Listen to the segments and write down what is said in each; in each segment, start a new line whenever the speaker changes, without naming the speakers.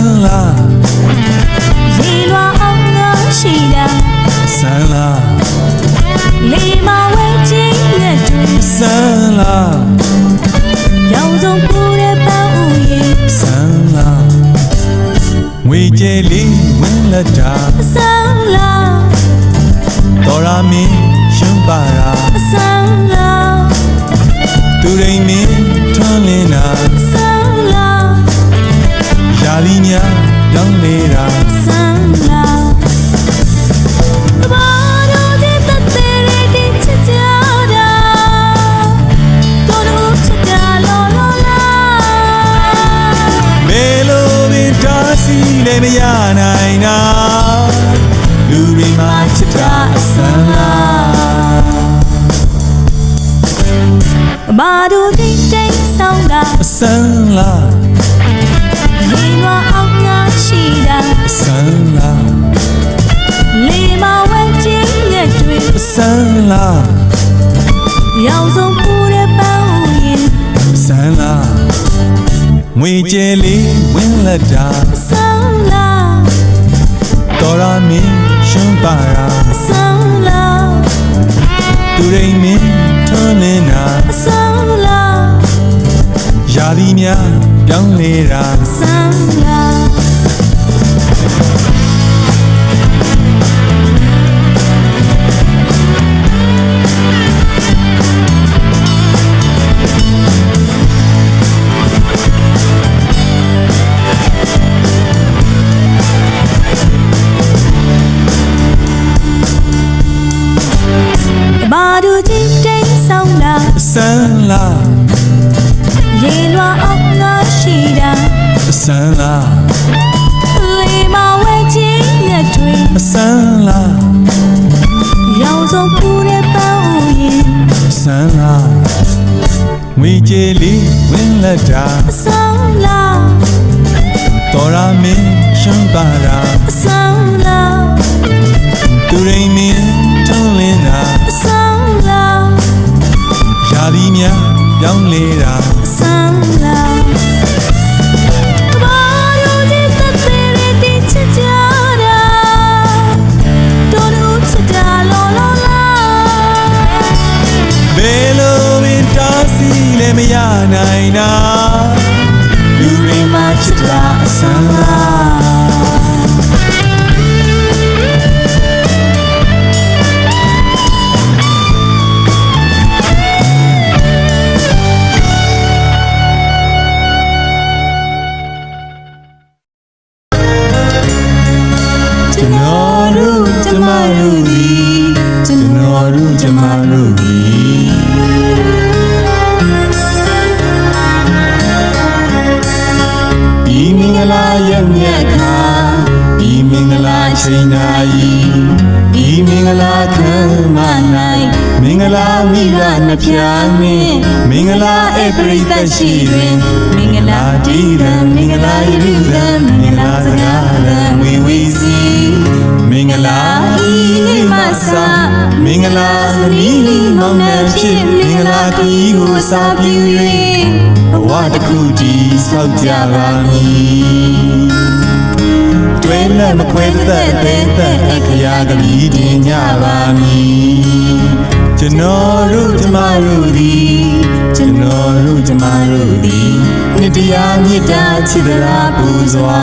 န်လာ
ရေလွာအောင်ငါရှိတာ
ဆန်လာ
လေမဝဲချင်းရဲ့တွေ
ဆန်လာ
ရောင်စုံပူတဲ့ပန်းဥယျာဉ်
ဆန်လာငွေကြေးလေးဝင်လက်တာ
ဆန်းလာ
တော်ရမင်းရှမ်းပါရာ
ဆန်းလာ
သူရိမ်မင်းထွန်းလင်း
နို
င်တာ
လူတွေ
မှာချစ်တာအဆန်လာ
ဘာလို့ဒီတိတ်ဆောင်တာ
အဆန်လာ
ရေလွာအောင်ငါရှိတာ
အဆန်လာ
လေမဝဲချင်းရဲ့တွေ
အဆန်လာ
ရောင်စုံပူတဲ့ပန်းဥယျာဉ်
အဆန်လာငွေကြေးလေးဝင်လက်တာ
ဆန်း
ပြောင်းနေတာ
ဆန်းလာ
အဆန်လာ
လေမဝဲချင်းရဲ့တွေ
အဆန်လာ
ရောင်စုံပူတဲ့ပန်းဥယျာဉ်
အဆန်လာငွေကြေးလေးဝင်လက်တာ
ဆန်းလာ
တော်ရမင်းရှမ်းပါရာ
ဆန်းလာ
သူရိမ်မင်းထွန်းလင်းတာ
ဆန်းလာ
ယာလီများပြောင်းနေတာ
နို
င်တာလူတွေမှာချစ်တာအဆန်လာ င်္ဂလာမိဘနှစ်ဖြာမင်းမင်္ဂလာအပရိသတ်ရှိတွင်မင်္ဂလာတီးရန်မင်္ဂလာယရုဒံမင်္ဂလာစကားရန်ဝီဝီစီမင်္ဂလာဤနေ့မှစမင်္ဂလာသမီးလေးမောင်နှံဖြစ်မင်္ဂလာခီးကိုစာပြု၍ဘဝတစ်ခုတည်ဆောက်ကြပါမည်တွဲလက်မခွဲသက်တဲ့သက်အခရာကပြီးတင်ကြပါမည် ကျွန်တော်တို့ကျမတို့သည်ကျွန်တော်တို့ကျမတို့သည်နှစ်တရားမြတ်တာချစ်တရားပူစွာ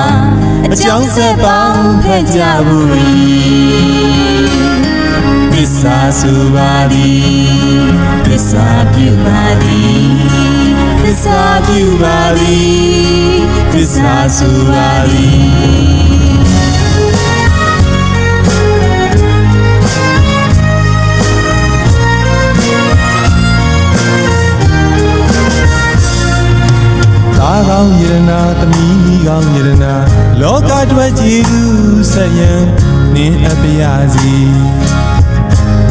အကြောင်းဆက်ပေါင်းဖက်ကြဘူးသစ္စာဆိုပါသည်သစ္စာပြုပါသည်သစ္စာပြုပါသည်သစ္စာဆိုပါသည် င်းယရနာလောကအတွက်ကြည်သူဆက်ရန်နင်းအပရစီ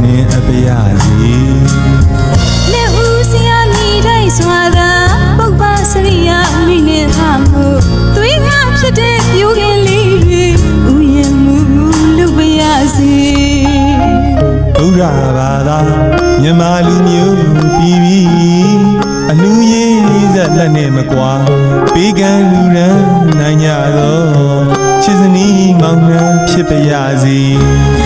နင်းအပရစီ
လက်ဦးစရာမိတိုင်းစွာသာပုပ္ပစရိယာမိနေဟာမှုသွေးငါဖြစ်တဲ့ပြိုခင်လေးတွေဥယျာဉ်မှုလုပ်ပါရစေ
ဘုရားဘာသာမြန်မာလူမျိုးပြည်ပြီးအ လူရေးစသက်လက်နဲ့မကွာပေးကမ်းလူရန်နိုင်ကြတော့ချစ်စနီးမောင်နှံဖြစ်ပါရစေ
နှစ်